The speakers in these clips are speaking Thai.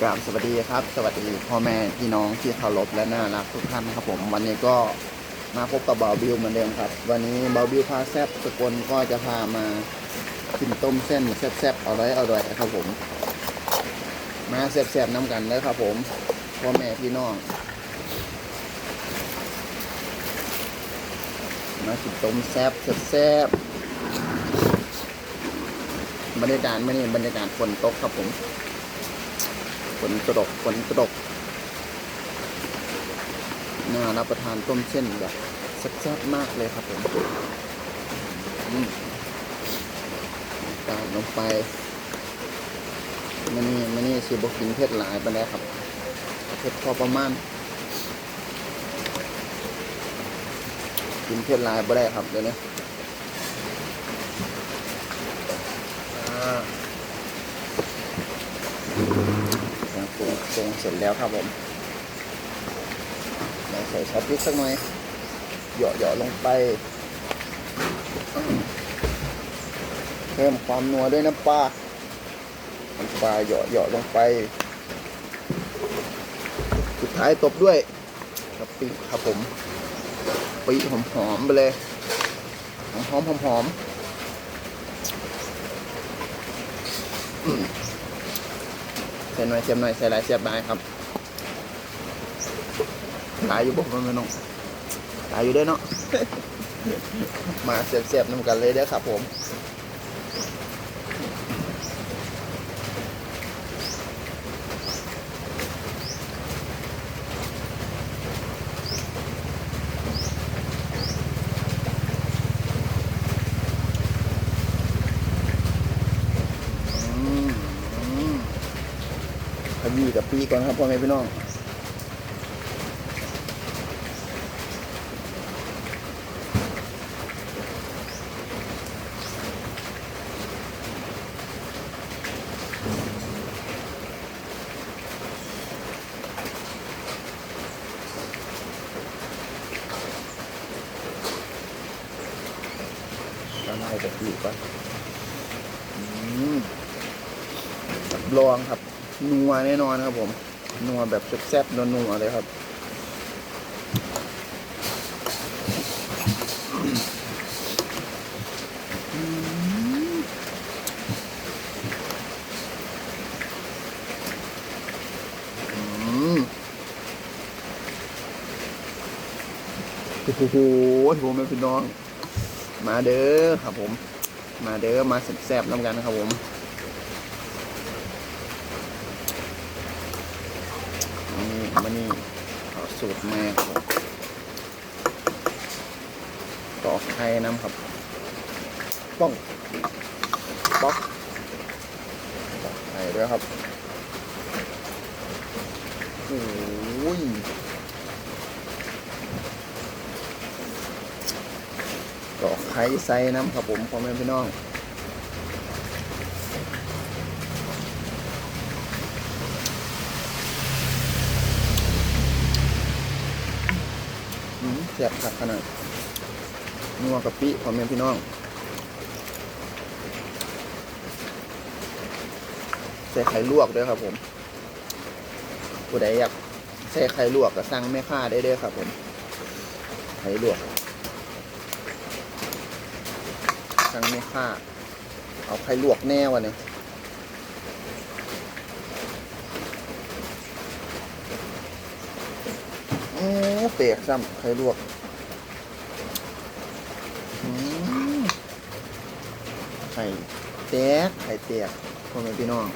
กราบสวัสดีครับ สวัสดีพ่อแม่พี่น้องที่เคารพและน่ารักทุกท่านครับผมวันนี้ก็มาพบกับบาบิวเหมือนเดิมครับ วันนี้บาบิวพาแซบสกลก็จะพามากินต้มเส้นแซ่บๆอาไว้เอาไว้ครับผม มาแซ่บๆน้ำกันเลยครับผมพ่อแม่พี่น้องมากินต้มแซ่บแซ่บบรรยากาศไม่นี่บรรยากาศฝนตกครับผม ฝนตกฝนตกน่ารับประทานต้มเส้นแบบแซ่บๆมากเลยครับผมตามลงไปมันนี่มันนี่สิบกินเผ็ดหลายไปแล้วครับเผ็ดพอประมาณกินเผ็ดหลายไปได้ครับเดี๋ยวนี้อ่า ปรุงเสร็จแล้วครับผมเราใส่ช็อตพริกสักหน่อยเหยาะเหาะลงไป เพิ่มความนัวด้วยน้ำปลาน้ำปลาเหยาะเหาะลงไป สุดท้ายตบด้วยกะปิครับผมปีหอมหอมๆไปเลยหอมหอมหอมหอมๆ อืมใส่หน่อยเสียบหน่อยใส่หลายเสียบหลายครับหลายอยู่บ่มันไม่น้องหลายอยู่เด้วยเนาะมาเสียบๆน้ำกันเลยเด้อครับผม กับปีก่อนครับพ่อแม่พี่น้องละลายกับปีก่อนรับรองครับ นัวแน่นอนครับผมนัวแบบแซ่บๆนัวๆเลยครับโอ้โหผมเป็นพี่น้อง มาเด้อครับผม มาเด้อมาแซ่บๆน้ำกันนะครับผม นี่มานี่เอา สูตรแม่ครับผมต่อไข่น้ำครับป้องป๊อกต่อไข่ด้วยครับโอ้ยต่อไข่ใส่น้ำครับผมพ่อแม่พี่น้อง อืมแซ่บคักขนาดนัวกะปิพ่อแม่พี่น้องใส่ไข่ลวกด้วยครับผมผู้ใดอยากใส่ไข่ลวกก็สั่งแม่ค้าได้เด้อครับผม ไข่ลวกสั่งแม่ค้า เอาไข่ลวกแน่วันนี้โอ้เปียกซ้ำไข่ลวกอืมไข่แตกไข่แตกพ่อแม่พี่น้อง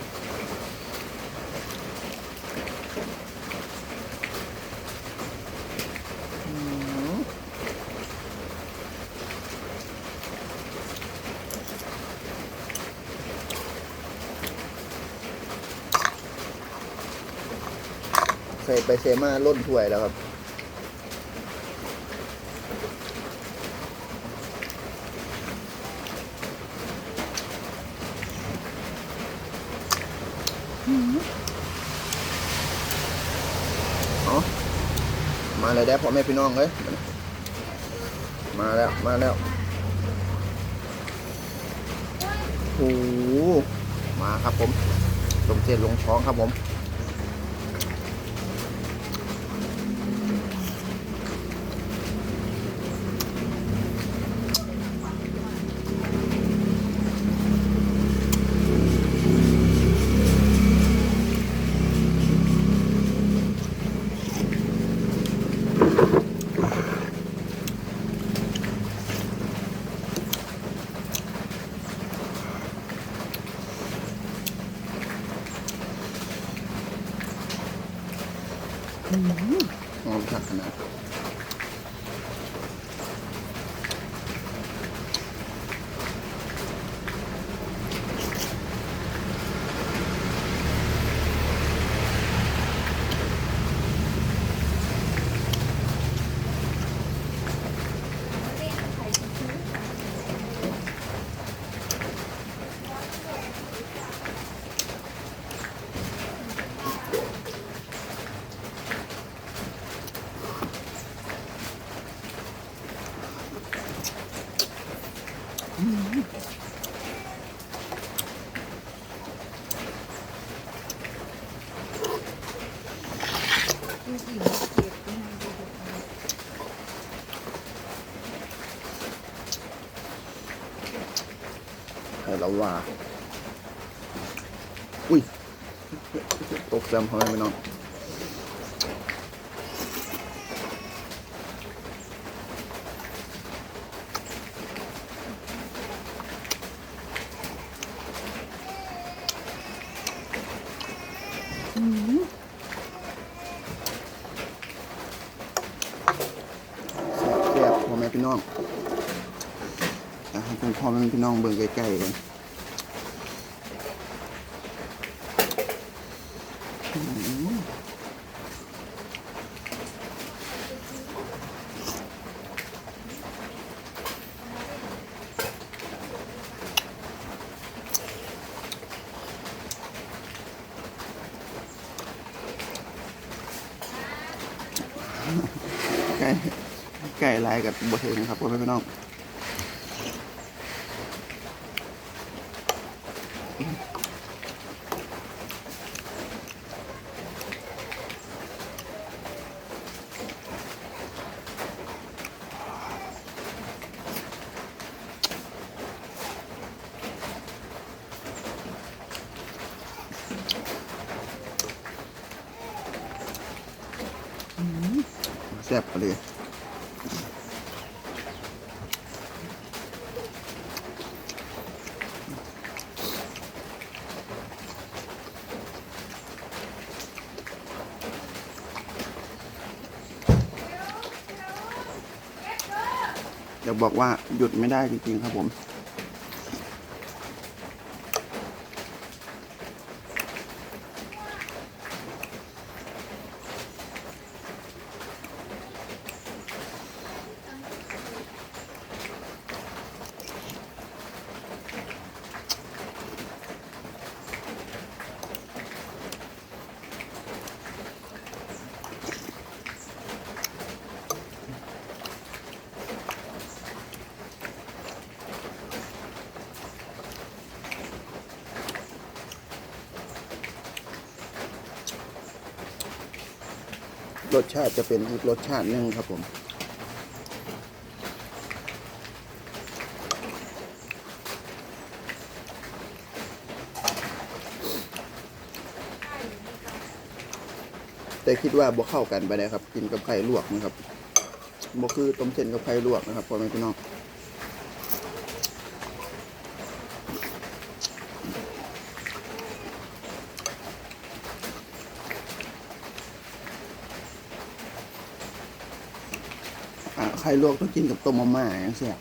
ใส่ไปเซมาล้นถ้วยแล้วครับ เอามา เลยได้พ่อแม่พี่น้องเลยมาแล้วมาแล้วโอ้โหมาครับผมลงเส้นลงช้องครับผม recommend. หอมคักขนาว่า อุ้ย ตกแซมเขาไม่น้องแซ่บพ่อแม่พี่น้อง พ่อแม่พี่น้องเบิ่งใกล้ๆกันไก่ไก่ลายกับบะเทงครับพ่อแม่พี่น้อง แซ่บเลย บอกว่าหยุดไม่ได้จริงๆครับผม รสชาติจะเป็นอีกรสชาติหนึ่งครับผมแต่คิดว่าบ่เข้ากันไปได้ครับ กินกับไข่ลวกนะครับบ่คือต้มเส้นกับไข่ลวกนะครับพ่อแม่พี่น้อง ไข่ลวกต้องกินกับต้มมาม่าอย่างเสีย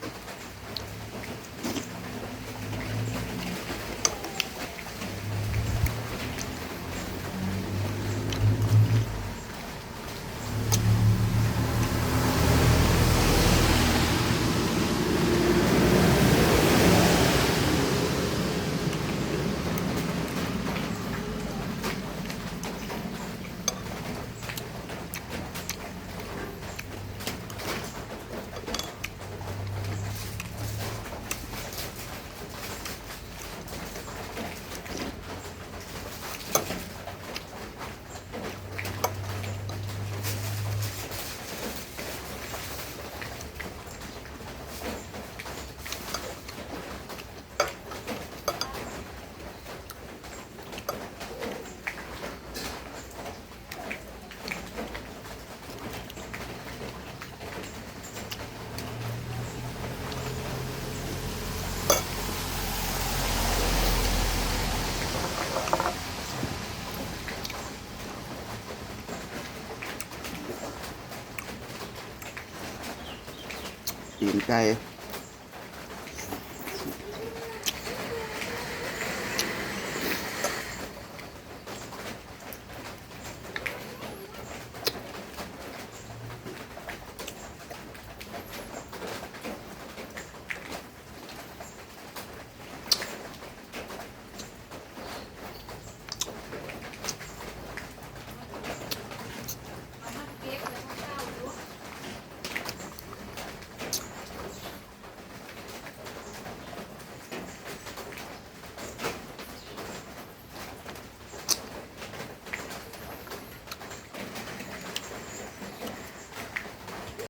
นไก่